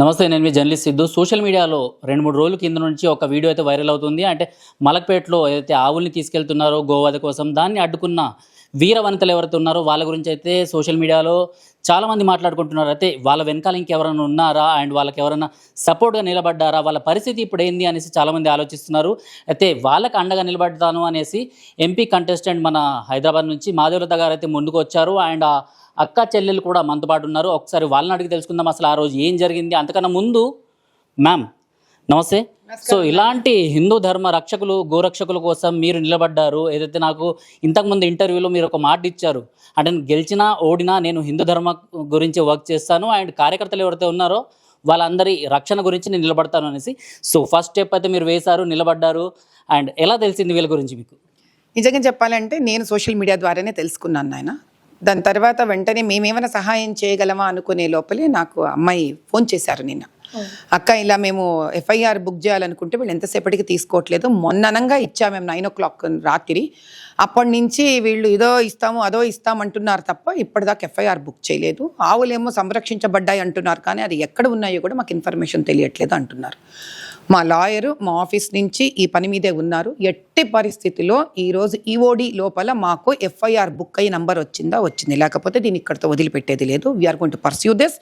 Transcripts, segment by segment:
నమస్తే నేను మీ journalist Siddhu. Social మీడియాలో రెండు మూడు రోజుల కింద నుంచి ఒక వీడియో అయితే వైరల్ అవుతుంది. అంటే మలక్పేటలో ఏదైతే ఆవుల్ని తీసుకెళ్తున్నారో గోవాద కోసం దాన్ని అడ్డుకున్న వీర వనితలు ఎవరైతే ఉన్నారో వాళ్ళ గురించి అయితే సోషల్ మీడియాలో చాలామంది మాట్లాడుకుంటున్నారు అయితే వాళ్ళ వెనకాల ఇంకెవరైనా ఉన్నారా? అండ్ వాళ్ళకి ఎవరైనా సపోర్ట్గా నిలబడ్డారా? వాళ్ళ పరిస్థితి ఇప్పుడు ఏంది? అనేసి చాలామంది ఆలోచిస్తున్నారు. అయితే వాళ్ళకి అండగా నిలబడతాను అనేసి ఎంపీ కంటెస్టెంట్ మన హైదరాబాద్ నుంచి మాధవలత గారు అయితే ముందుకు వచ్చారు. అండ్ ఆ అక్క చెల్లెలు కూడా మనతో పాటు ఉన్నారు. ఒకసారి వాళ్ళని అడిగి తెలుసుకుందాం అసలు ఆ రోజు ఏం జరిగింది? అంతకన్నా ముందు మ్యామ్ నమస్తే. సో ఇలాంటి హిందూ ధర్మ రక్షకులు గోరక్షకుల కోసం మీరు నిలబడ్డారు. ఏదైతే నాకు ఇంతకుముందు ఇంటర్వ్యూలో మీరు ఒక మాట ఇచ్చారు అంటే గెలిచినా ఓడినా నేను హిందూ ధర్మ గురించి వర్క్ చేస్తాను. అండ్ కార్యకర్తలు ఎవరైతే ఉన్నారో వాళ్ళందరి రక్షణ గురించి నేను నిలబడతాను అనేసి. సో ఫస్ట్ స్టెప్ అయితే మీరు వేశారు నిలబడ్డారు. అండ్ ఎలా తెలిసింది వీళ్ళ గురించి మీకు? నిజంగా చెప్పాలంటే నేను సోషల్ మీడియా ద్వారానే తెలుసుకున్నాను నాయన. దాని తర్వాత వెంటనే మేమేమైనా సహాయం చేయగలమా అనుకునే లోపలే నాకు అమ్మాయి ఫోన్ చేశారు నిన్న. అక్క ఇలా మేము ఎఫ్ఐఆర్ బుక్ చేయాలనుకుంటే వీళ్ళు ఎంతసేపటికి తీసుకోవట్లేదు. మొన్ననంగా ఇచ్చా మేము నైన్ ఓ క్లాక్ రాత్రి. అప్పటి నుంచి వీళ్ళు ఇదో ఇస్తాము అదో ఇస్తామంటున్నారు తప్ప ఇప్పటిదాకా ఎఫ్ఐఆర్ బుక్ చేయలేదు. ఆవులేమో సంరక్షించబడ్డాయి అంటున్నారు. కానీ అది ఎక్కడ ఉన్నాయో కూడా మాకు ఇన్ఫర్మేషన్ తెలియట్లేదు అంటున్నారు. మా లాయరు మా ఆఫీస్ నుంచి ఈ పని మీదే ఉన్నారు. ఎట్టి పరిస్థితిలో ఈరోజు ఈఓడి లోపల మాకు ఎఫ్ఐఆర్ బుక్ అయ్యి నంబర్ వచ్చిందా? వచ్చింది. లేకపోతే దీన్ని ఇక్కడితో వదిలిపెట్టేది లేదు. We are going to pursue this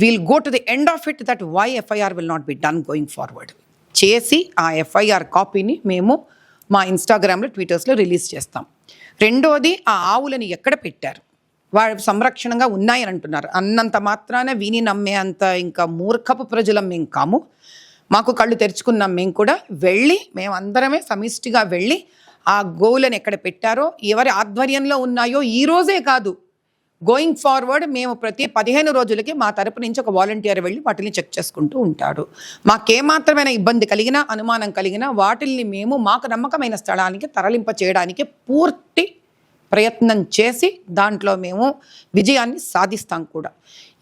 we'll go to the end of it that why FIR will not be done going forward చేసి ఆ ఎఫ్ఐఆర్ కాపీని మేము మా ఇన్స్టాగ్రామ్లో ట్విట్టర్స్లో రిలీజ్ చేస్తాం. రెండోది ఆ ఆవులని ఎక్కడ పెట్టారు? వాడు సంరక్షణగా ఉన్నాయని అంటున్నారు. అన్నంత మాత్రాన విని నమ్మే అంత ఇంకా మూర్ఖపు ప్రజలం మేము కాము. మాకు కళ్ళు తెరుచుకున్నాం మేము కూడా. వెళ్ళి మేమందరమే సమిష్టిగా వెళ్ళి ఆ గోవులను ఎక్కడ పెట్టారో ఎవరి ఆధ్వర్యంలో ఉన్నాయో ఈరోజే కాదు. గోయింగ్ ఫార్వర్డ్ మేము ప్రతి పదిహేను రోజులకి మా తరపు నుంచి ఒక వాలంటీర్ వెళ్ళి వాటిని చెక్ చేసుకుంటూ ఉంటాడు. మాకేమాత్రమైన ఇబ్బంది కలిగినా అనుమానం కలిగినా వాటిల్ని మేము మాకు నమ్మకమైన స్థలానికి తరలింప చేయడానికి పూర్తి ప్రయత్నం చేసి దాంట్లో మేము విజయాన్ని సాధిస్తాం కూడా.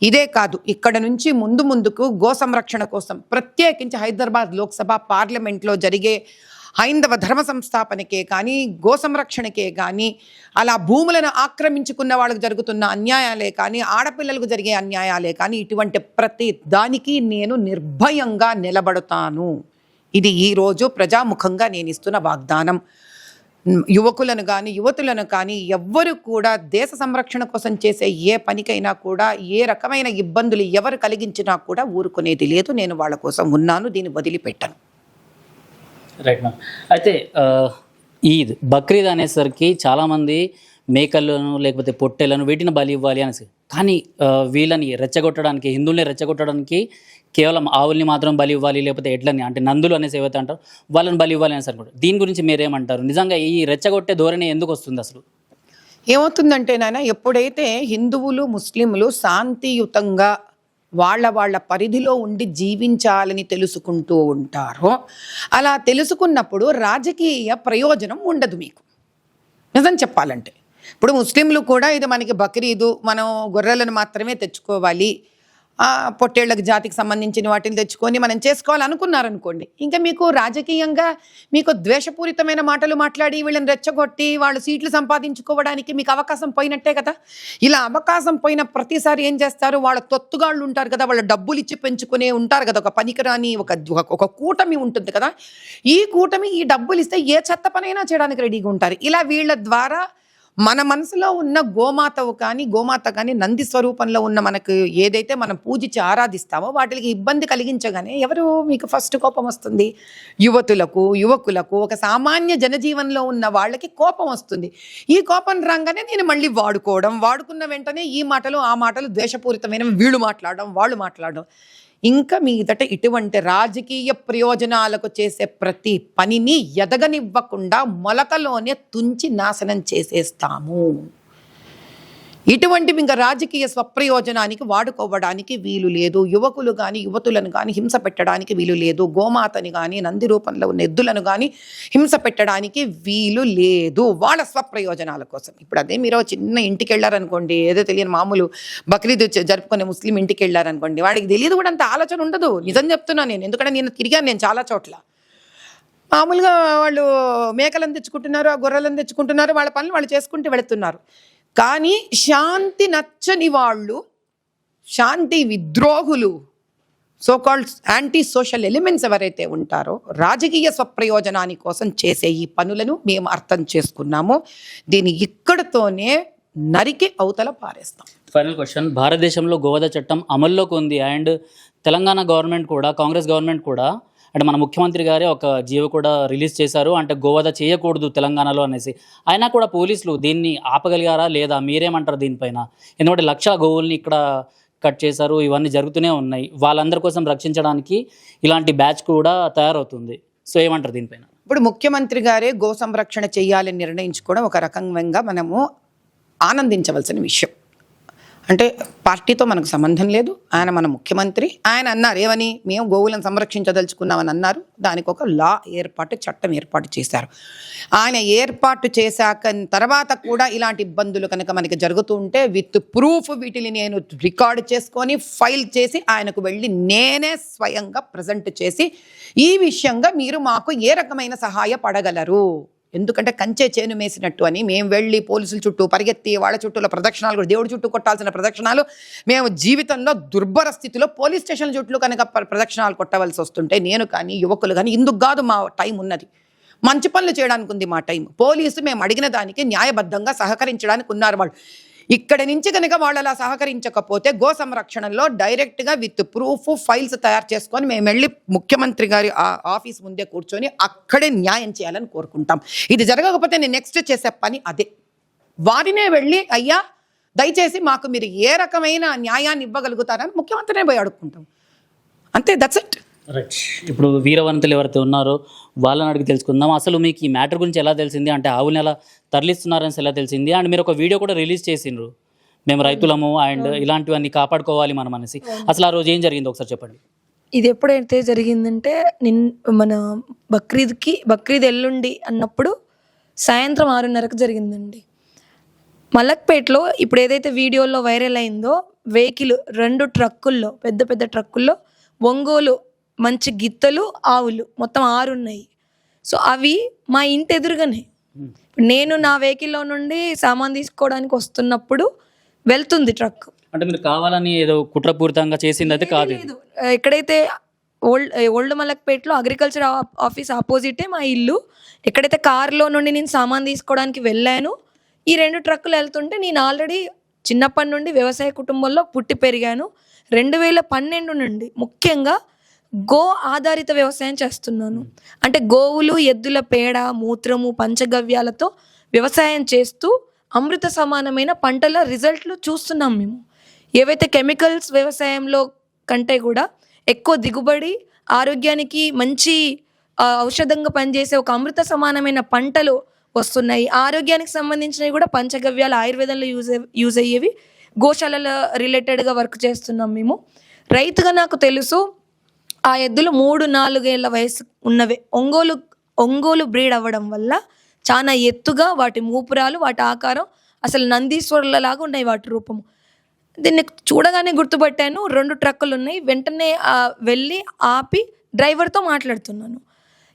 ఇదే కాదు ఇక్కడ నుంచి ముందు ముందుకు గో సంరక్షణ కోసం ప్రత్యేకించి హైదరాబాద్ లోక్సభ పార్లమెంట్లో జరిగే హైందవ ధర్మ సంస్థాపనకే కానీ గో సంరక్షణకే కానీ అలా భూములను ఆక్రమించుకున్న వాళ్ళకు జరుగుతున్న అన్యాయాలే కానీ ఆడపిల్లలకు జరిగే అన్యాయాలే కానీ ఇటువంటి ప్రతి దానికి నేను నిర్భయంగా నిలబడతాను. ఇది ఈరోజు ప్రజాముఖంగా నేను ఇస్తున్న వాగ్దానం. యువకులను కానీ యువతులను కానీ ఎవ్వరు కూడా దేశ సంరక్షణ కోసం చేసే ఏ పనికైనా కూడా ఏ రకమైన ఇబ్బందులు ఎవరు కలిగించినా కూడా ఊరుకునేది లేదు. నేను వాళ్ళ కోసం ఉన్నాను దీన్ని వదిలిపెట్టను. రైట్ మ్యామ్ అయితే ఈద్ బక్రీద్ అనేసరికి చాలామంది మేకలను లేకపోతే పొట్టెలను వీటిని బలి ఇవ్వాలి అనేసి. కానీ వీళ్ళని రెచ్చగొట్టడానికి హిందువుల్ని రెచ్చగొట్టడానికి కేవలం ఆవుల్ని మాత్రం బలి ఇవ్వాలి లేకపోతే ఎడ్లని అంటే నందులు అనేసి ఏవైతే అంటారు వాళ్ళని బలి ఇవ్వాలి అనేసి అనుకుంటారు దీని గురించి మీరేమంటారు? నిజంగా ఈ రెచ్చగొట్టే ధోరణి ఎందుకు వస్తుంది అసలు? ఏమవుతుందంటే నాయన ఎప్పుడైతే హిందువులు ముస్లింలు శాంతియుతంగా వాళ్ళ వాళ్ళ పరిధిలో ఉండి జీవించాలని తెలుసుకుంటూ ఉంటారో అలా తెలుసుకున్నప్పుడు రాజకీయ ప్రయోజనం ఉండదు మీకు. నిజం చెప్పాలంటే. ఇప్పుడు ముస్లింలు కూడా ఇది మనకి బక్రీదు మనం గొర్రెలను మాత్రమే తెచ్చుకోవాలి పొట్టేళ్ళకు జాతికి సంబంధించిన వాటిని తెచ్చుకొని మనం చేసుకోవాలనుకున్నారనుకోండి. ఇంకా మీకు రాజకీయంగా మీకు ద్వేషపూరితమైన మాటలు మాట్లాడి వీళ్ళని రెచ్చగొట్టి వాళ్ళు సీట్లు సంపాదించుకోవడానికి మీకు అవకాశం పోయినట్టే కదా? ఇలా అవకాశం పోయిన ప్రతిసారి ఏం చేస్తారు? వాళ్ళ తొత్తుగాళ్ళు ఉంటారు కదా వాళ్ళ డబ్బులు ఇచ్చి పెంచుకునే ఉంటారు కదా ఒక పనికిరాని ఒక ఒక- ఒక కూటమి ఉంటుంది కదా. ఈ కూటమి ఈ డబ్బులు ఇస్తే ఏ చెత్త పనైనా చేయడానికి రెడీగా ఉంటారు. ఇలా వీళ్ళ ద్వారా మన మనసులో ఉన్న గోమాతవు కానీ గోమాత కానీ నంది స్వరూపంలో ఉన్న మనకు ఏదైతే మనం పూజించి ఆరాధిస్తామో వాటికి ఇబ్బంది కలిగించగానే ఎవరు మీకు ఫస్ట్ కోపం వస్తుంది? యువతులకు యువకులకు ఒక సామాన్య జనజీవనంలో ఉన్న వాళ్ళకి కోపం వస్తుంది. ఈ కోపం రాగానే నేను మళ్ళీ వాడుకోవడం వాడుకున్న వెంటనే ఈ మాటలు ఆ మాటలు ద్వేషపూరితమైన వీళ్ళు మాట్లాడడం వాళ్ళు మాట్లాడడం. ఇంకా మీదట ఇటువంటి రాజకీయ ప్రయోజనాలకు చేసే ప్రతి పనిని ఎదగనివ్వకుండా మొలకలోనే తుంచి నాశనం చేసేస్తాము. ఇటువంటివి ఇంకా రాజకీయ స్వప్రయోజనానికి వాడుకోవడానికి వీలు లేదు. యువకులు కానీ యువతులను కానీ హింస పెట్టడానికి వీలు లేదు. గోమాతని కానీ నంది రూపంలో ఉన్న ఎద్దులను కానీ హింస పెట్టడానికి వీలు లేదు. వాళ్ళ స్వప్రయోజనాల కోసం. ఇప్పుడు అదే మీరు చిన్న ఇంటికి వెళ్ళారనుకోండి ఏదో తెలియని మామూలు బక్రీద్ జరుపుకునే ముస్లిం ఇంటికి వెళ్ళారనుకోండి వాడికి తెలియదు కూడా అంత ఆలోచన ఉండదు. నిజం చెప్తున్నా నేను. ఎందుకంటే నేను తిరిగాను నేను చాలా చోట్ల. మామూలుగా వాళ్ళు మేకలను తెచ్చుకుంటున్నారు ఆ గొర్రెలను తెచ్చుకుంటున్నారు వాళ్ళ పనులు వాళ్ళు చేసుకుంటూ వెళుతున్నారు. కానీ శాంతి నచ్చని వాళ్ళు శాంతి విద్రోహులు so called anti social elements ఎవరైతే ఉంటారో రాజకీయ స్వప్రయోజనాని కోసం చేసే ఈ పనులను మేము అర్థం చేసుకున్నాము. దీన్ని ఇక్కడతోనే నరికి అవతల పారేస్తాం. ఫైనల్ క్వశ్చన్ భారతదేశంలో గోవధ చట్టం అమల్లోకి ఉంది. అండ్ తెలంగాణ గవర్నమెంట్ కూడా కాంగ్రెస్ గవర్నమెంట్ కూడా అంటే మన ముఖ్యమంత్రి గారే ఒక జీవో కూడా రిలీజ్ చేశారు. అంటే గోవధ చేయకూడదు తెలంగాణలో అనేసి. అయినా కూడా పోలీసులు దీన్ని ఆపగలిగారా లేదా మీరేమంటారు దీనిపైన? ఎందుకంటే లక్షల గోవుల్ని ఇక్కడ కట్ చేశారు. ఇవన్నీ జరుగుతూనే ఉన్నాయి. వాళ్ళందరి కోసం రక్షించడానికి ఇలాంటి బ్యాచ్ కూడా తయారవుతుంది. సో ఏమంటారు దీనిపైన? ఇప్పుడు ముఖ్యమంత్రి గారే గో సంరక్షణ చేయాలని నిర్ణయించుకోవడం ఒక రకంగా మనము ఆనందించవలసిన విషయం. అంటే పార్టీతో మనకు సంబంధం లేదు. ఆయన మన ముఖ్యమంత్రి. ఆయన అన్నారు ఏమని? మేము గోవులను సంరక్షించదలుచుకున్నామని అన్నారు. దానికి ఒక లా ఏర్పాటు చట్టం ఏర్పాటు చేశారు. ఆయన ఏర్పాటు చేశాక తర్వాత కూడా ఇలాంటి ఇబ్బందులు కనుక మనకి జరుగుతూ ఉంటే విత్ ప్రూఫ్ వీటిని నేను రికార్డ్ చేసుకొని ఫైల్ చేసి ఆయనకు వెళ్ళి నేనే స్వయంగా ప్రజెంట్ చేసి ఈ విషయంగా మీరు మాకు ఏ రకమైన సహాయపడగలరు? ఎందుకంటే కంచె చేను మేసినట్టు అని మేము వెళ్ళి పోలీసుల చుట్టూ పరిగెత్తి వాళ్ళ చుట్టూలో ప్రదక్షిణాలు కూడా దేవుడి చుట్టూ కొట్టాల్సిన ప్రదక్షిణాలు మేము జీవితంలో దుర్భర స్థితిలో పోలీస్ స్టేషన్ల చుట్టూ కనుక ప్రదక్షిణాలు కొట్టవలసి వస్తుంటే నేను కానీ యువకులు కానీ ఇందుకు కాదు మా టైం ఉన్నది. మంచి పనులు చేయడానికి ఉంది మా టైం. పోలీసు మేము అడిగిన దానికి న్యాయబద్ధంగా సహకరించడానికి ఉన్నారు వాళ్ళు. ఇక్కడ నుంచి కనుక వాళ్ళు అలా సహకరించకపోతే గో సంరక్షణలో డైరెక్ట్గా విత్ ప్రూఫ్ ఫైల్స్ తయారు చేసుకొని మేము వెళ్ళి ముఖ్యమంత్రి గారి ఆ- ఆఫీస్ ముందే కూర్చొని అక్కడే న్యాయం చేయాలని కోరుకుంటాం. ఇది జరగకపోతే నేను నెక్స్ట్ చేసే పని అదే. వారినే వెళ్ళి అయ్యా దయచేసి మాకు మీరు ఏ రకమైన న్యాయాన్ని ఇవ్వగలుగుతారని ముఖ్యమంత్రినే పోయి అడుక్కుంటాం. అంతే దట్స్ ఇట్ రైట్ ఇప్పుడు వీరవంతులు ఎవరైతే ఉన్నారో వాళ్ళని అడిగి తెలుసుకుందాం. అసలు మీకు ఈ మ్యాటర్ గురించి ఎలా తెలిసింది? అంటే ఆవుని ఎలా తరలిస్తున్నారని ఎలా తెలిసింది? అండ్ మీరు ఒక వీడియో కూడా రిలీజ్ చేసిండ్రు. మేము రైతులము అండ్ ఇలాంటివన్నీ కాపాడుకోవాలి మనం అనేసి. అసలు ఆ రోజు ఏం జరిగింది ఒకసారి చెప్పండి. ఇది ఎప్పుడైతే జరిగిందంటే నిన్ మన బక్రీద్కి బక్రీద్ ఎల్లుండి అన్నప్పుడు సాయంత్రం ఆరున్నరకు జరిగిందండి. మలక్పేటలో ఇప్పుడు ఏదైతే వీడియోలో వైరల్ అయిందో వెహికల్ రెండు ట్రక్కుల్లో పెద్ద పెద్ద ట్రక్కుల్లో ఒంగోలు మంచి గిత్తలు ఆవులు. మొత్తం ఆరు ఉన్నాయి సో అవి మా ఇంటి ఎదురుగానే. నేను నా వెహికల్లో నుండి సామాన్ తీసుకోవడానికి వస్తున్నప్పుడు వెళ్తుంది ట్రక్. అంటే మీరు కావాలని ఏదో కుట్రపూరితంగా చేసింది అయితే కాదు ఎక్కడైతే ఓల్డ్ ఓల్డ్ మలక్పేటలో అగ్రికల్చర్ ఆఫీస్ ఆపోజిటే మా ఇల్లు ఎక్కడైతే కార్లో నుండి నేను సామాన్ తీసుకోవడానికి వెళ్ళాను ఈ రెండు ట్రక్కులు వెళ్తుంటే నేను ఆల్రెడీ చిన్నప్పటి నుండి వ్యవసాయ కుటుంబంలో పుట్టి పెరిగాను. రెండు వేల పన్నెండు నుండి ముఖ్యంగా గో ఆధారిత వ్యవసాయం చేస్తున్నాను. అంటే గోవులు ఎద్దుల పేడ మూత్రము పంచగవ్యాలతో వ్యవసాయం చేస్తూ అమృత సమానమైన పంటల రిజల్ట్లు చూస్తున్నాం మేము. ఏవైతే కెమికల్స్ వ్యవసాయంలో కంటే కూడా ఎక్కువ దిగుబడి ఆరోగ్యానికి మంచి ఔషధంగా పనిచేసే ఒక అమృత సమానమైన పంటలు వస్తున్నాయి. ఆరోగ్యానికి సంబంధించినవి కూడా పంచగవ్యాలు ఆయుర్వేదంలో యూజ్ యూజ్ అయ్యేవి గోశాలల రిలేటెడ్గా వర్క్ చేస్తున్నాం మేము. రైతుగా నాకు తెలుసు ఆ ఎద్దులు మూడు నాలుగేళ్ళ వయసు ఉన్నవే. ఒంగోలు ఒంగోలు బ్రీడ్ అవ్వడం వల్ల చాలా ఎత్తుగా వాటి మూపురాలు వాటి ఆకారం అసలు నందీశ్వరులలాగా ఉన్నాయి వాటి రూపము. దీన్ని చూడగానే గుర్తుపట్టాను. రెండు ట్రక్కులు ఉన్నాయి వెంటనే వెళ్ళి ఆపి డ్రైవర్తో మాట్లాడుతున్నాను.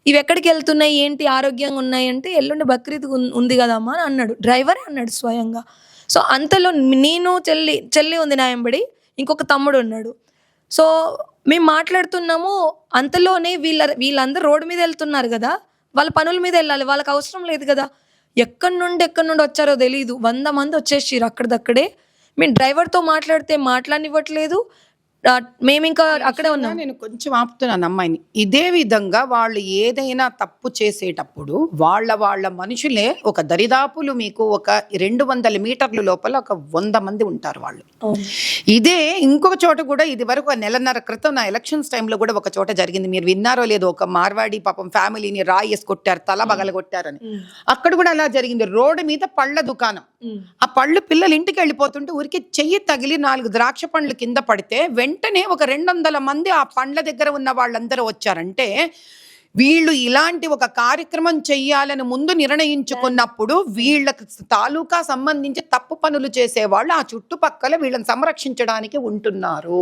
ఇవి ఎక్కడికి వెళ్తున్నాయి? ఏంటి? ఆరోగ్యంగా ఉన్నాయి అంటే ఎల్లుండి బక్రీద్ ఉంది కదమ్మా అని అన్నాడు. డ్రైవరే అన్నాడు స్వయంగా. సో అంతలో నేను చెల్లి చెల్లి ఉంది నాయంబడి ఇంకొక తమ్ముడు ఉన్నాడు. సో మేము మాట్లాడుతున్నాము అంతలోనే వీళ్ళ వీళ్ళందరూ రోడ్డు మీద వెళ్తున్నారు కదా. వాళ్ళ పనుల మీద వెళ్ళాలి. వాళ్ళకి అవసరం లేదు కదా. ఎక్కడి నుండి ఎక్కడి నుండి వచ్చారో తెలియదు వంద మంది వచ్చేసారు అక్కడిదక్కడే. మేము డ్రైవర్తో మాట్లాడితే మాట్లాడివ్వట్లేదు మేము ఇంకా అక్కడే ఉన్నాం. నేను కొంచెం ఆపుతున్నాను అమ్మాయిని. ఇదే విధంగా వాళ్ళు ఏదైనా తప్పు చేసేటప్పుడు వాళ్ళ వాళ్ళ మనుషులే ఒక దరిదాపులు మీకు ఒక రెండు వందల మీటర్ల లోపల ఒక వంద మంది ఉంటారు వాళ్ళు. ఇదే ఇంకొక చోట కూడా ఇది వరకు నెలన్నర క్రితం నా ఎలక్షన్స్ టైంలో కూడా ఒక చోట జరిగింది. మీరు విన్నారో లేదో ఒక మార్వాడి పాపం ఫ్యామిలీని రాయేసి కొట్టారు తల బగల కొట్టారని అక్కడ కూడా అలా జరిగింది. రోడ్డు మీద పళ్ళ దుకాణం. ఆ పళ్ళు పిల్లలు ఇంటికి వెళ్ళిపోతుంటే ఊరికి చెయ్యి తగిలి నాలుగు ద్రాక్ష పండ్లు కింద పడితే వెంటనే ఒక రెండు వందల మంది ఆ పండ్ల దగ్గర ఉన్న వాళ్ళందరూ వచ్చారంటే వీళ్ళు ఇలాంటి ఒక కార్యక్రమం చెయ్యాలని ముందు నిర్ణయించుకున్నప్పుడు వీళ్ళకి తాలూకా సంబంధించి తప్పు పనులు చేసేవాళ్ళు ఆ చుట్టుపక్కల వీళ్ళని సంరక్షించడానికి ఉంటున్నారు.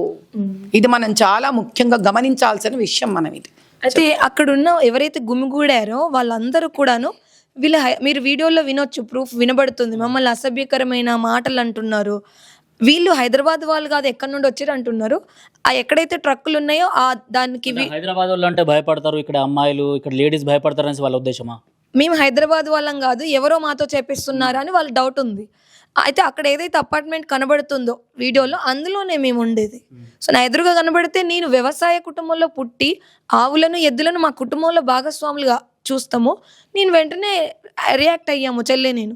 ఇది మనం చాలా ముఖ్యంగా గమనించాల్సిన విషయం మనం ఇది అయితే అక్కడున్న ఎవరైతే గుమిగూడారో వాళ్ళందరూ కూడాను వీళ్ళ మీరు వీడియోలో వినొచ్చు ప్రూఫ్ వినబడుతుంది. మమ్మల్ని అసభ్యకరమైన మాటలు అంటున్నారు. వీళ్ళు హైదరాబాద్ వాళ్ళు కాదు ఎక్కడి నుండి వచ్చారు అంటున్నారు. ఆ ఎక్కడైతే ట్రక్కులు ఉన్నాయో ఆ దానికి హైదరాబాద్ వాళ్ళు అంటే భయపడతారు ఇక్కడ అమ్మాయిలు ఇక్కడ లేడీస్ భయపడతారు అనేసి వాళ్ళ ఉద్దేశమా? మేము హైదరాబాద్ వాళ్ళం కాదు ఎవరో మాతో చేపిస్తున్నారు అని వాళ్ళ డౌట్ ఉంది. అయితే అక్కడ ఏదైతే అపార్ట్మెంట్ కనబడుతుందో వీడియోలో అందులోనే మేము ఉండేది. సో నా ఎదురుగా కనబడితే నేను వ్యవసాయ కుటుంబంలో పుట్టి ఆవులను ఎద్దులను మా కుటుంబంలో భాగస్వాములుగా చూస్తాము నేను వెంటనే రియాక్ట్ అయ్యాము చెల్లె నేను.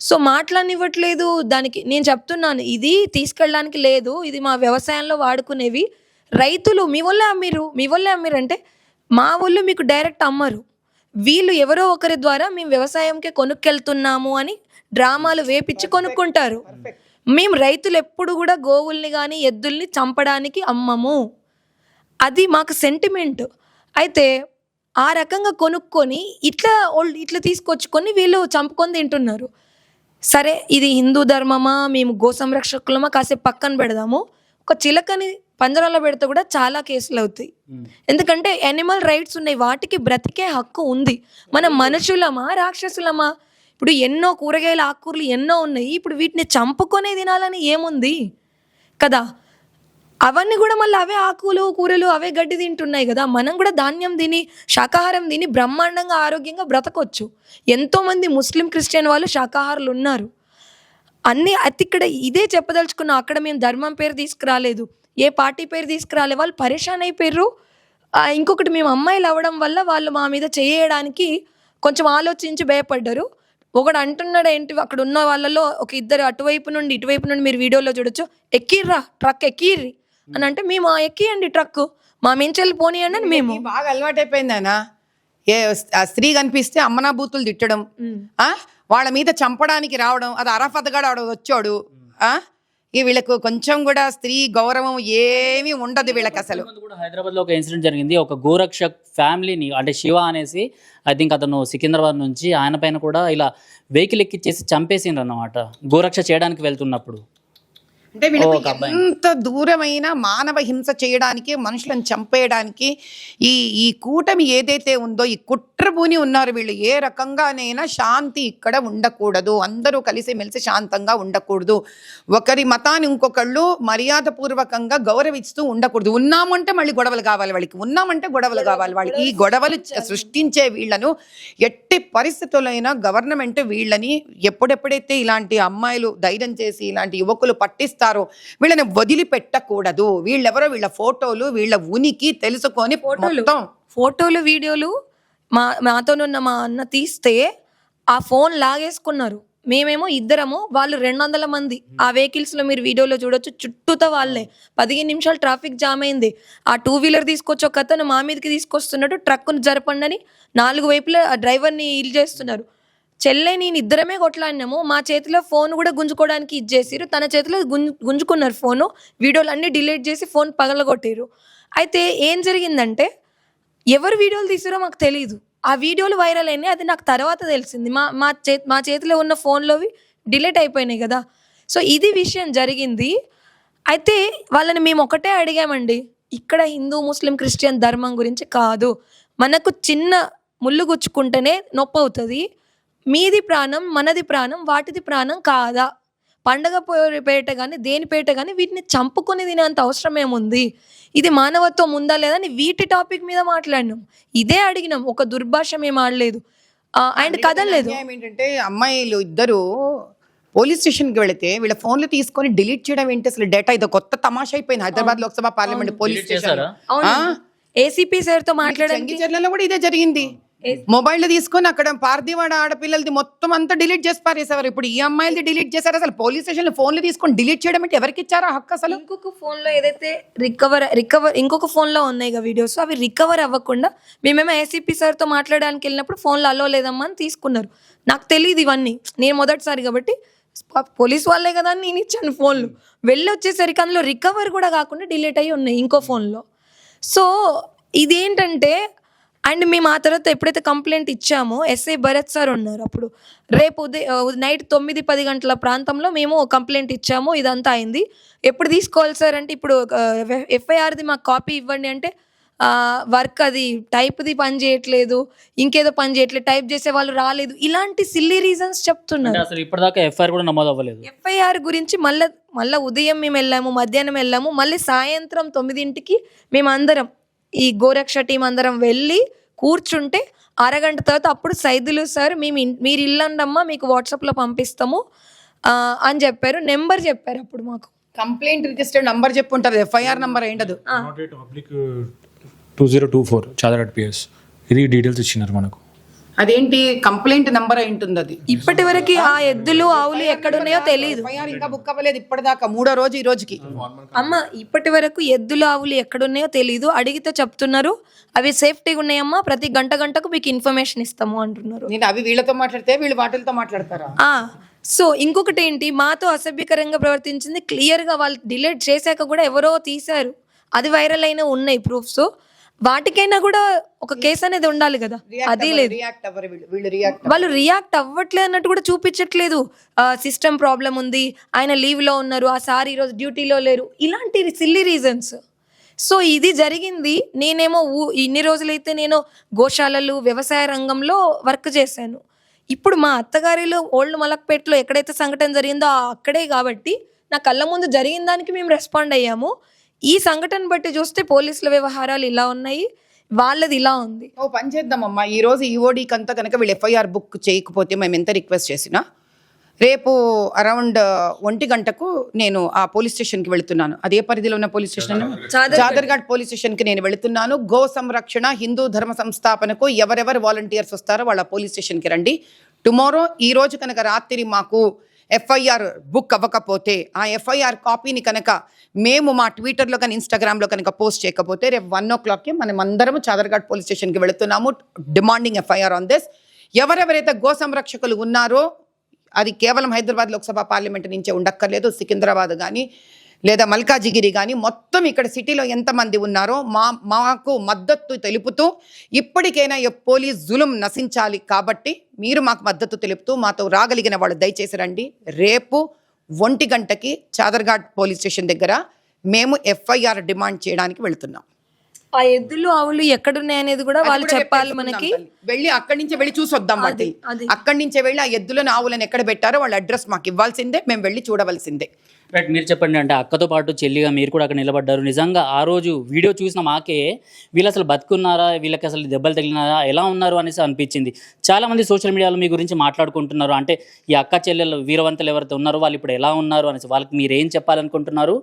సో మాట్లాడనివ్వట్లేదు. దానికి నేను చెప్తున్నాను ఇది తీసుకెళ్ళడానికి లేదు. ఇది మా వ్యవసాయంలో వాడుకునేవి. రైతులు మీ వల్లే అమ్మిరు మీ వల్లే అమ్మిరు అంటే మా వాళ్ళు మీకు డైరెక్ట్ అమ్మరు. వీళ్ళు ఎవరో ఒకరి ద్వారా మేము వ్యవసాయంకే కొనుక్కెళ్తున్నాము అని డ్రామాలు వేపించి కొనుక్కుంటారు. మేము రైతులు ఎప్పుడు కూడా గోవుల్ని కానీ ఎద్దుల్ని చంపడానికి అమ్మము. అది మాకు సెంటిమెంట్ అయితే ఆ రకంగా కొనుక్కొని ఇట్లా ఓల్- ఇట్లా తీసుకొచ్చుకొని వీళ్ళు చంపుకొని తింటున్నారు. సరే ఇది హిందూ ధర్మమా? మేము గో సంరక్షకులమా? కాసేపు పక్కన పెడదాము. ఒక చిలకని పంజరాలో పెడితే కూడా చాలా కేసులు అవుతాయి. ఎందుకంటే యానిమల్ రైట్స్ ఉన్నాయి. వాటికి బ్రతికే హక్కు ఉంది. మనం మనుషులమా? రాక్షసులమా? ఇప్పుడు ఎన్నో కూరగాయల ఆకుకూరలు ఎన్నో ఉన్నాయి. ఇప్పుడు వీటిని చంపుకొనే తినాలని ఏముంది? కదా? అవన్నీ కూడా మళ్ళీ అవే ఆకులు కూరలు అవే గడ్డి తింటున్నాయి కదా. మనం కూడా ధాన్యం తిని శాకాహారం తిని బ్రహ్మాండంగా ఆరోగ్యంగా బ్రతకొచ్చు. ఎంతోమంది ముస్లిం క్రిస్టియన్ వాళ్ళు శాకాహారులు ఉన్నారు. అన్నీ అతి ఇక్కడ ఇదే చెప్పదలుచుకున్నాం. అక్కడ మేము ధర్మం పేరు తీసుకురాలేదు. ఏ పార్టీ పేరు తీసుకురాలే వాళ్ళు పరేషాన్ అయిపోయారు ఇంకొకటి మేము అమ్మాయిలు అవ్వడం వల్ల వాళ్ళు మా మీద చేయడానికి కొంచెం ఆలోచించి భయపడ్డారు. ఒకడు అంటున్నాడు ఏంటి అక్కడ ఉన్న వాళ్ళలో ఒక ఇద్దరు అటువైపు నుండి ఇటువైపు నుండి మీరు వీడియోలో చూడొచ్చు. ఎక్కిర్రా ట్రక్ ఎక్కిర్రి. అని అంటే మేము "ఆ, ఎక్కియండి ట్రక్ మా మించెల్లి పోనీయండి అని మేము. బాగా అలవాటైపోయింది ఆయన ఏ ఆ స్త్రీ కనిపిస్తే అమ్మనా బూతులు తిట్టడం ఆ? వాళ్ళ మీద చంపడానికి రావడం అది అరఫతగాడు ఆడ వచ్చాడు ఆ? ఈ వీళ్ళకు కొంచెం కూడా స్త్రీ గౌరవం ఏమీ ఉండదు వీళ్ళకి అసలు. హైదరాబాద్లో ఒక ఇన్సిడెంట్ జరిగింది. ఒక గోరక్షక్ ఫ్యామిలీని అంటే శివ అనేసి ఐ థింక్ అతను సికింద్రాబాద్ నుంచి ఆయన పైన కూడా ఇలా వెహికల్ ఎక్కిచ్చేసి చంపేసిండ్రు అన్నమాట గోరక్ష చేయడానికి వెళ్తున్నప్పుడు. అంటే వీళ్ళకు. ఎంత దూరమైన మానవ హింస చేయడానికి మనుషులను చంపేయడానికి ఈ ఈ కూటమి ఏదైతే ఉందో ఈ కుట్రభూని ఉన్నారు వీళ్ళు. ఏ రకంగానైనా శాంతి ఇక్కడ ఉండకూడదు. అందరూ కలిసి మెలిసి శాంతంగా ఉండకూడదు. ఒకరి మతాన్ని ఇంకొకళ్ళు మర్యాదపూర్వకంగా గౌరవిస్తూ ఉండకూడదు. ఉన్నామంటే మళ్ళీ గొడవలు కావాలి వాళ్ళకి. ఉన్నామంటే గొడవలు కావాలి వాళ్ళకి. ఈ గొడవలు సృష్టించే వీళ్ళను ఎట్టి పరిస్థితులైనా గవర్నమెంట్ వీళ్ళని ఎప్పుడెప్పుడైతే ఇలాంటి అమ్మాయిలు ధైర్యం చేసి ఇలాంటి యువకులు పట్టిస్తారో వీళ్ళని వదిలిపెట్టకూడదు. వీళ్ళెవరో వీళ్ళ ఫోటోలు వీళ్ళ ఉనికి తెలుసుకొని ఫోటోలు. ఫోటోలు వీడియోలు మా మాతోనున్న మా అన్న తీస్తే ఆ ఫోన్ లాగేసుకున్నారు. మేమేమో ఇద్దరము వాళ్ళు రెండు వందల మంది. ఆ వెహికల్స్లో మీరు వీడియోలో చూడొచ్చు చుట్టూతో వాళ్ళే. పదిహేను నిమిషాలు ట్రాఫిక్ జామ్ అయింది. ఆ టూ వీలర్ తీసుకొచ్చి ఒక అతను మా మీదకి తీసుకొస్తున్నాడు ట్రక్కును జరపండి అని నాలుగు వైపులా ఆ డ్రైవర్ని ఇల్ చేస్తున్నారు. చెల్లె నేను ఇద్దరమే కొట్లాడినాము. మా చేతిలో ఫోన్ కూడా గుంజుకోవడానికి ఇచ్చేసారు తన చేతిలో గుంజు గుంజుకున్నారు ఫోను. వీడియోలు అన్నీ డిలీట్ చేసి ఫోన్ పగలగొట్టారు అయితే ఏం జరిగిందంటే ఎవరు వీడియోలు తీసారో మాకు తెలియదు ఆ వీడియోలు వైరల్ అయినాయి అది నాకు తర్వాత తెలిసింది. మా మా చే మా చేతిలో ఉన్న ఫోన్లోవి డిలీట్ అయిపోయినాయి కదా. సో ఇది విషయం జరిగింది. అయితే వాళ్ళని మేము ఒకటే అడిగామండి. ఇక్కడ హిందూ ముస్లిం క్రిస్టియన్ ధర్మం గురించి కాదు. మనకు చిన్న ముళ్ళు గుచ్చుకుంటేనే నొప్పి అవుతుంది మీది ప్రాణం మనది ప్రాణం వాటిది ప్రాణం కాదా? పండగ పేట కానీ దేని పేట కానీ వీటిని చంపుకొని తినేంత అవసరం ఏముంది? ఇది మానవత్వం ఉందా లేదా అని వీటి టాపిక్ మీద మాట్లాడినాం. ఇదే అడిగినాం. ఒక దుర్భాష మేము ఆడలేదు. అండ్ కదలలేదు. ఏంటంటే అమ్మాయిలు ఇద్దరు పోలీస్ స్టేషన్కి వెళితే వీళ్ళ ఫోన్లు తీసుకొని డిలీట్ చేయడం ఏంటి అసలు డేటా? ఇది కొత్త తమాషా అయిపోయింది. Hyderabad Lok Sabha parliament police station ACP సార్తో మాట్లాడడానికి చెంగిచెర్లలో కూడా ఇదే జరిగింది. మొబైల్ తీసుకొని అక్కడ పార్థివాడ ఆడపిల్లలది మొత్తం అంతా డిలీట్ చేసి పారేసేవారు. ఇప్పుడు ఈ అమ్మాయిలది డిలీట్ చేశారు అసలు పోలీస్ స్టేషన్ ఫోన్లు తీసుకొని డిలీట్ చేయడం అంటే ఎవరికి ఇచ్చారా హక్కు అసలు? ఇంకొక ఫోన్లో ఏదైతే రికవర్ రికవర్ ఇంకొక ఫోన్లో ఉన్నాయి కదా వీడియోస్. అవి రికవర్ అవ్వకుండా మేమేమో ఏసీపీ సార్తో మాట్లాడడానికి వెళ్ళినప్పుడు ఫోన్లో అలో లేదమ్మా అని తీసుకున్నారు. నాకు తెలియదు ఇవన్నీ. నేను మొదటిసారి కాబట్టి పోలీస్ వాళ్ళే కదా అని నేను ఇచ్చాను ఫోన్లు. వెళ్ళి వచ్చేసరికి అందులో రికవర్ కూడా కాకుండా డిలీట్ అయ్యి ఉన్నాయి ఇంకో ఫోన్లో. సో ఇదేంటంటే అండ్ మేము ఆ తర్వాత ఎప్పుడైతే కంప్లైంట్ ఇచ్చామో ఎస్ఐ భరత్ సార్ ఉన్నారు అప్పుడు రేపు ఉదయం నైట్ తొమ్మిది పది గంటల ప్రాంతంలో మేము కంప్లైంట్ ఇచ్చాము ఇదంతా అయింది. ఎప్పుడు తీసుకోవాలి సార్ అంటే ఇప్పుడు ఎఫ్ఐఆర్ది మాకు కాపీ ఇవ్వండి అంటే వర్క్ అది టైప్ది పని చేయట్లేదు ఇంకేదో పని చేయట్లేదు టైప్ చేసే వాళ్ళు రాలేదు. ఇలాంటి సిల్లీ రీజన్స్ చెప్తున్నారు. అసలు ఇప్పటిదాకా ఎఫ్ఐఆర్ కూడా నమోదు అవ్వలేదు. ఎఫ్ఐఆర్ గురించి మళ్ళీ మళ్ళీ ఉదయం మేము వెళ్ళాము మధ్యాహ్నం వెళ్ళాము మళ్ళీ సాయంత్రం తొమ్మిదింటికి మేము అందరం ఈ గోరక్ష టీం అందరం వెళ్ళి కూర్చుంటే అరగంట తర్వాత అప్పుడు సైదులు సార్ మేము మీరు ఇల్లండమ్మా మీకు వాట్సాప్లో పంపిస్తాము. అని చెప్పారు. నెంబర్ చెప్పారు అప్పుడు మాకు. కంప్లైంట్ రిజిస్టర్డ్ నంబర్ చెప్పు ఉంటుంది FIR number ఏంటదు? Public two zero two four Chaderghat PS ఇది డీటెయిల్స్ ఇచ్చినారు మనకు. అదేంటి కంప్లైంట్ నంబర్ అయి ఉంటుంది అది ఇప్పటి వరకు ఆ ఎద్దులు ఆవులు ఎక్కడున్నాయో తెలియదు ఎఫ్ఐఆర్ ఇంకా బుక్ అవ్వలేదు ఇప్పటిదాకా మూడో రోజు ఈ రోజుకి. అమ్మ ఇప్పటి వరకు ఎద్దులు ఆవులు ఎక్కడున్నాయో తెలీదు. అడిగితే చెప్తున్నారు అవి సేఫ్టీగా ఉన్నాయమ్మా ప్రతి గంట గంటకు మీకు ఇన్ఫర్మేషన్ ఇస్తాము అంటున్నారు. నేను అవి వీళ్ళతో మాట్లాడితే వీళ్ళు వాటిలతో మాట్లాడతారా? ఆ సో ఇంకొకటి ఏంటి మాతో అసభ్యకరంగా ప్రవర్తించింది క్లియర్గా వాళ్ళు డిలీట్ చేశాక కూడా ఎవరో తీశారు. అది వైరల్ అయిన ఉన్నాయి ప్రూఫ్స్. వాటికైనా కూడా ఒక కేసు అనేది ఉండాలి కదా. అది లేదు. రియాక్ట్ అవ్వరు వీళ్ళు వీళ్ళు రియాక్ట్ వాళ్ళు రియాక్ట్ అవ్వట్లేదు అన్నట్టు కూడా చూపించట్లేదు. సిస్టమ్ ప్రాబ్లం ఉంది ఆయన leave లో ఉన్నారు ఆ సార్ ఈరోజు డ్యూటీలో లేరు. ఇలాంటి సిల్లీ రీజన్స్ సో ఇది జరిగింది. నేనేమో ఊ- ఇన్ని రోజులైతే నేను గోశాలలు వ్యవసాయ రంగంలో వర్క్ చేశాను. ఇప్పుడు మా అత్తగారిలో ఓల్డ్ మలక్పేటలో ఎక్కడైతే సంఘటన జరిగిందో అక్కడే కాబట్టి నా కళ్ళ ముందు జరిగిన దానికి మేము రెస్పాండ్ అయ్యాము. ఈ సంఘటన బట్టి చూస్తే పోలీసుల వ్యవహారాలు ఇలా ఉన్నాయి. వాళ్ళది ఇలా ఉంది. ఓ పని చేద్దామమ్మా. ఈ రోజు ఈఓడికి అంతా కనుక వీళ్ళు ఎఫ్ఐఆర్ బుక్ చేయకపోతే మేము ఎంత రిక్వెస్ట్ చేసినా రేపు అరౌండ్ ఒంటి గంటకు నేను ఆ పోలీస్ స్టేషన్కి వెళుతున్నాను. అదే పరిధిలో ఉన్న పోలీస్ స్టేషన్ జాదర్ఘాట్ పోలీస్ స్టేషన్కి నేను వెళుతున్నాను. గో సంరక్షణ హిందూ ధర్మ సంస్థాపనకు ఎవరెవరు వాలంటీర్స్ వస్తారో వాళ్ళ పోలీస్ స్టేషన్కి రండి. టుమారో ఈ రోజు కనుక రాత్రి మాకు ఎఫ్ఐఆర్ బుక్ అవ్వకపోతే ఆ ఎఫ్ఐఆర్ కాపీని కనుక మేము మా ట్విట్టర్లో కానీ ఇన్స్టాగ్రామ్లో కనుక పోస్ట్ చేయకపోతే రేపు వన్ ఓ క్లాక్కి మనం అందరం చాదర్ఘాట్ పోలీస్ స్టేషన్కి వెళుతున్నాము. Demanding FIR on this. ఎవరెవరైతే గో సంరక్షకులు ఉన్నారో అది కేవలం హైదరాబాద్ లోక్సభ పార్లమెంట్ నుంచే ఉండక్కర్లేదు. సికింద్రాబాద్ కానీ లేదా మల్కాజిగిరి కానీ మొత్తం ఇక్కడ సిటీలో ఎంతమంది ఉన్నారో మా మాకు మద్దతు తెలుపుతూ ఇప్పటికైనా పోలీస్ జులుం నశించాలి కాబట్టి మీరు మాకు మద్దతు తెలుపుతూ మాతో రాగలిగిన వాళ్ళు దయచేసి రండి. రేపు ఒంటి గంటకి చాదర్ఘాట్ పోలీస్ స్టేషన్ దగ్గర మేము ఎఫ్ఐఆర్ డిమాండ్ చేయడానికి వెళ్తున్నాం. ఆ ఎద్దులు ఆవులు ఎక్కడున్నాయి అనేది కూడా వాళ్ళు చెప్పాలి మనకి. వెళ్ళి అక్కడి నుంచి వెళ్ళి చూసి వద్దాం వాటి. అక్కడి నుంచే వెళ్ళి ఆ ఎద్దులను ఆవులను ఎక్కడ పెట్టారో వాళ్ళ అడ్రస్ మాకు ఇవ్వాల్సిందే. మేము వెళ్ళి చూడవలసిందే. రైట్ మీరు చెప్పండి అంటే అక్కతో పాటు చెల్లిగా మీరు కూడా అక్కడ నిలబడ్డారు. నిజంగా ఆ రోజు వీడియో చూసిన మాకే వీళ్ళు అసలు బతుకున్నారా? వీళ్ళకి అసలు దెబ్బలు తగిలినారా? ఎలా ఉన్నారు? అనేసి అనిపించింది. చాలామంది సోషల్ మీడియాలో మీ గురించి మాట్లాడుకుంటున్నారు. అంటే ఈ అక్క చెల్లెలు వీరవంతులు ఎవరైతే ఉన్నారో వాళ్ళు ఇప్పుడు ఎలా ఉన్నారు? అనేసి వాళ్ళకి మీరు ఏం చెప్పాలనుకుంటున్నారు?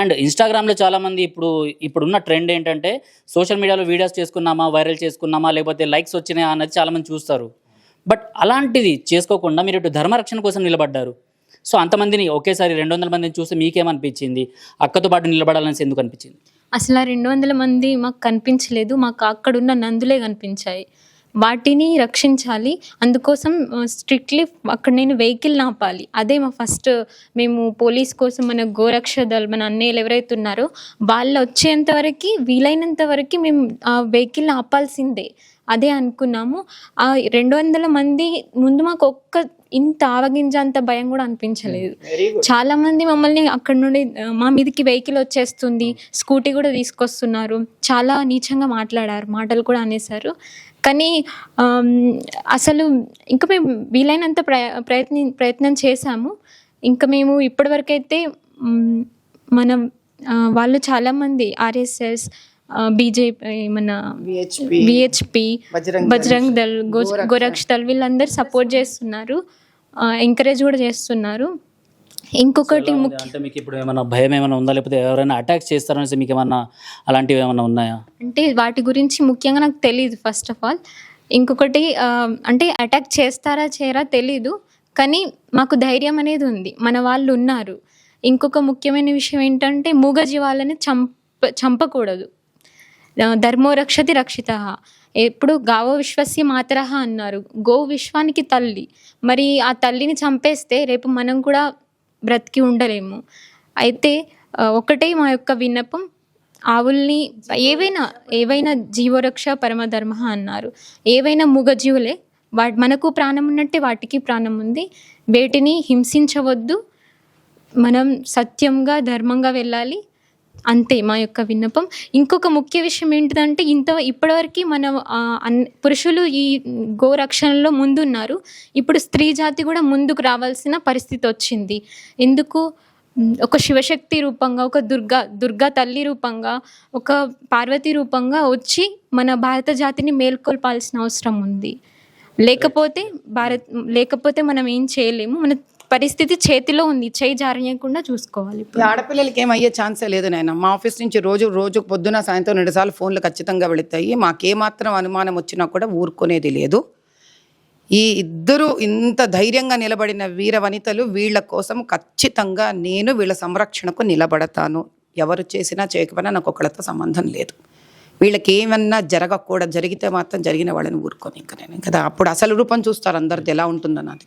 అండ్ ఇన్స్టాగ్రామ్లో చాలామంది ఇప్పుడు ఇప్పుడున్న ట్రెండ్ ఏంటంటే సోషల్ మీడియాలో వీడియోస్ చేసుకున్నామా? వైరల్ చేసుకున్నామా? లేకపోతే లైక్స్ వచ్చినాయా? అనేది చాలామంది చూస్తారు. బట్ అలాంటిది చేసుకోకుండా మీరు ఇటు ధర్మరక్షణ కోసం నిలబడ్డారు. సో అంతమందిని ఒకేసారి రెండు వందల మందిని చూస్తే మీకేమనిపించింది? అక్కతో పాటు నిలబడాలని ఎందుకు అనిపించింది? అసలు ఆ రెండు వందల మంది మాకు కనిపించలేదు. మాకు అక్కడున్న నందులే కనిపించాయి. వాటిని రక్షించాలి. అందుకోసం స్ట్రిక్ట్లీ అక్కడ నేను వెహికల్ ఆపాలి అదే మా ఫస్ట్ మేము పోలీస్ కోసం మన గోరక్ష దళ మన అన్నయ్యలు ఎవరైతే ఉన్నారో వాళ్ళు వచ్చేంత వరకు వీలైనంత వరకు మేము ఆ వెహికల్ ఆపాల్సిందే అదే అనుకున్నాము. ఆ రెండు వందల మంది ముందు మాకు ఒక్క ఇంత ఆవగింజ అంత భయం కూడా అనిపించలేదు. చాలా మంది మమ్మల్ని అక్కడ నుండి మా మీదకి వెహికల్ వచ్చేస్తుంది స్కూటీ కూడా తీసుకొస్తున్నారు. చాలా నీచంగా మాట్లాడారు మాటలు కూడా అనేసారు కానీ అసలు ఇంకా మేము వీలైనంత ప్రయ ప్రయత్ని ప్రయత్నం చేశాము. ఇంకా మేము ఇప్పటివరకు అయితే మ్, మనం వాళ్ళు చాలామంది ఆర్ఎస్ఎస్ బీజేపీ మన విహెచ్పి విహెచ్పి బజరంగ్ బజరంగ్ దళ్ గో- గోరక్ష్. దళ్ వీళ్ళందరూ సపోర్ట్ చేస్తున్నారు. ఎంకరేజ్ కూడా చేస్తున్నారు. ఇంకొకటి ముఖ్య అంటే మీకు ఇప్పుడు ఏమైనా భయం ఏమైనా ఉందా? లేకపోతే ఎవరైనా అటాక్ చేస్తారనేసి మీకు ఏమన్నా అలాంటివి ఏమైనా ఉన్నాయా? అంటే వాటి గురించి ముఖ్యంగా నాకు తెలియదు ఫస్ట్ ఆఫ్ ఆల్ ఇంకొకటి అంటే అటాక్ చేస్తారా చేయరా తెలీదు. కానీ మాకు ధైర్యం అనేది ఉంది. మన వాళ్ళు ఉన్నారు. ఇంకొక ముఖ్యమైన విషయం ఏంటంటే మూగజీవాలని చంప చంపకూడదు. ధర్మో రక్షతి రక్షిత. ఎప్పుడు గావో విశ్వస్య మాతర అన్నారు. గో విశ్వానికి తల్లి. మరి ఆ తల్లిని చంపేస్తే రేపు మనం కూడా బ్రతికి ఉండలేము. అయితే ఒకటే మా యొక్క విన్నపం ఆవుల్ని ఏవైనా ఏవైనా జీవరక్ష పరమధర్మ అన్నారు. ఏవైనా మూగజీవులే వా మనకు ప్రాణం ఉన్నట్టే వాటికి ప్రాణం ఉంది. వేటిని హింసించవద్దు. మనం సత్యంగా ధర్మంగా వెళ్ళాలి. అంతే మా యొక్క విన్నపం. ఇంకొక ముఖ్య విషయం ఏంటిదంటే ఇంత ఇప్పటివరకు మన పురుషులు ఈ గోరక్షణలో ముందున్నారు. ఇప్పుడు స్త్రీ జాతి కూడా ముందుకు రావాల్సిన పరిస్థితి వచ్చింది. ఎందుకు? ఒక శివశక్తి రూపంగా ఒక దుర్గా దుర్గా తల్లి రూపంగా ఒక పార్వతి రూపంగా వచ్చి మన భారత జాతిని మేల్కొల్పాల్సిన అవసరం ఉంది. లేకపోతే భారత్ లేకపోతే మనం ఏం చేయలేము. మన పరిస్థితి చేతిలో ఉంది. చేయి జారనీయకుండా చూసుకోవాలి ఈ ఆడపిల్లలకి ఏమయ్యే అయ్యే ఛాన్సే లేదు నాయన. మా ఆఫీస్ నుంచి రోజు రోజు పొద్దున సాయంత్రం రెండు సార్లు ఫోన్లు ఖచ్చితంగా వెళుతాయి. మాకేమాత్రం అనుమానం వచ్చినా కూడా ఊరుకునేది లేదు. ఈ ఇద్దరు ఇంత ధైర్యంగా నిలబడిన వీర వనితలు వీళ్ళ కోసం ఖచ్చితంగా నేను వీళ్ళ సంరక్షణకు నిలబడతాను. ఎవరు చేసినా చేయకపోయినా నాకు ఒకళ్ళతో సంబంధం లేదు. వీళ్ళకి ఏమన్నా జరగకూడదు జరిగితే మాత్రం జరిగిన వాళ్ళని ఊరుకొని ఇంకా నేను. కదా అప్పుడు అసలు రూపం చూస్తారు అందరిది. ఎలా ఉంటుందో నాది.